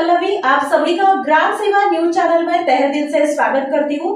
पल्लवी आप सभी का ग्राम सेवा न्यूज चैनल में तहे दिल से स्वागत करती हूँ।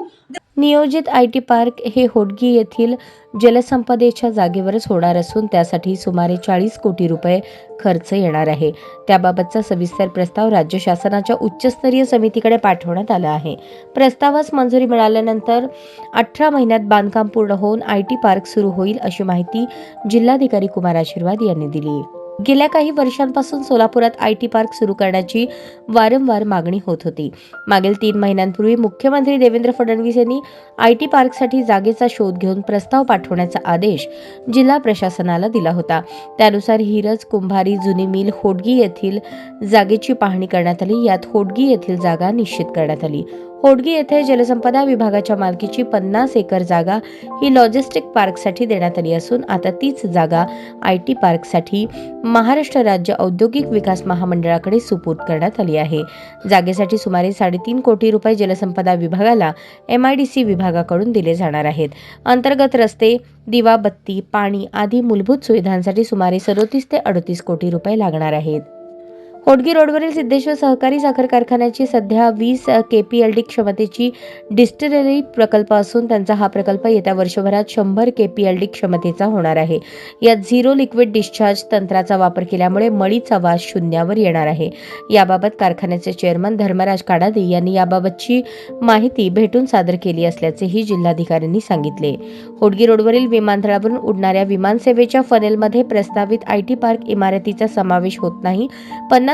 नियोजित आय टी पार्क हे होडगी येथील जलसंपदेच्या जागेवरच होणार असून त्यासाठी सुमारे चाळीस कोटी रुपये खर्च येणार आहे. त्याबाबतचा सविस्तर प्रस्ताव राज्य शासनाच्या उच्चस्तरीय समितीकडे पाठवण्यात आला आहे. प्रस्तावास मंजुरी मिळाल्यानंतर अठरा महिन्यात बांधकाम पूर्ण होऊन आय टी पार्क सुरू होईल अशी माहिती जिल्हाधिकारी कुमार आशीर्वाद यांनी दिली. गेल्या काही वर्षांपासून सोलापुरात आय टी पार्क सुरू करण्याची वारंवार मागणी होत होती. मागील तीन महिन्यांपूर्वी मुख्यमंत्री देवेंद्र फडणवीस यांनी आय टी पार्कसाठी जागेचा शोध घेऊन प्रस्ताव पाठवण्याचा आदेश जिल्हा प्रशासनाला दिला होता. त्यानुसार हिरज कुंभारी जुनी मिल होडगी येथील जागेची पाहणी करण्यात आली. यात होडगी येथील जागा निश्चित करण्यात आली. होडगी येथे जलसंपदा विभागाच्या मालकीची पन्नास एकर जागा ही लॉजिस्टिक पार्कसाठी देण्यात आली असून आता तीच जागा आय टी पार्कसाठी महाराष्ट्र राज्य औद्योगिक विकास महामंडळाकडे सुपूर्द करण्यात आली आहे. जागेसाठी सुमारे साडेतीन कोटी रुपये जलसंपदा विभागाला एम आय डी सी विभागाकडून दिले जाणार आहेत. अंतर्गत रस्ते दिवा बत्ती पाणी आदी मूलभूत सुविधांसाठी सुमारे सदोतीस ते अडतीस कोटी रुपये लागणार आहेत. होडगी रोडवरील सिद्धेश्वर सहकारी साखर कारखान्याची सध्या वीस के पी एल डी क्षमतेची डिस्टिलरी प्रकल्प असून त्यांचा हा प्रकल्प येत्या वर्षभरात शंभर के पी एल डी क्षमतेचा होणार आहे. यात झिरो लिक्विड डिस्चार्ज तंत्राचा वापर केल्यामुळे मळीचा वास शून्यावर येणार आहे. याबाबत कारखान्याचे चेअरमन धर्मराज काडादी यांनी याबाबतची माहिती भेटून सादर केली असल्याचेही जिल्हाधिकाऱ्यांनी सांगितले. होडगी रोडवरील विमानतळावरून उडणाऱ्या विमानसेवेच्या फनेलमध्ये प्रस्तावित आय टी पार्क इमारतीचा समावेश होत नाही.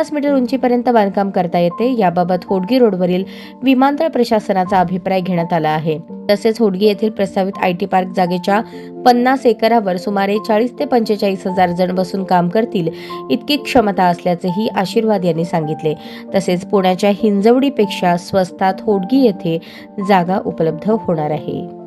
पन्नास मीटर उंचीपर्यंत बांधकाम करता येते. याबाबत होडगी रोडवरील विमानतळ प्रशासनाचा अभिप्राय घेण्यात आला आहे. तसेच होडगी येथील प्रस्तावित आय टी पार्क जागेच्या पन्नास एकरावर सुमारे चाळीस ते पंचेचाळीस हजार जण बसून काम करतील इतकी क्षमता असल्याचेही आशीर्वाद यांनी सांगितले. तसेच पुण्याच्या हिंजवडीपेक्षा स्वस्तात होडगी येथे जागा उपलब्ध होणार आहे.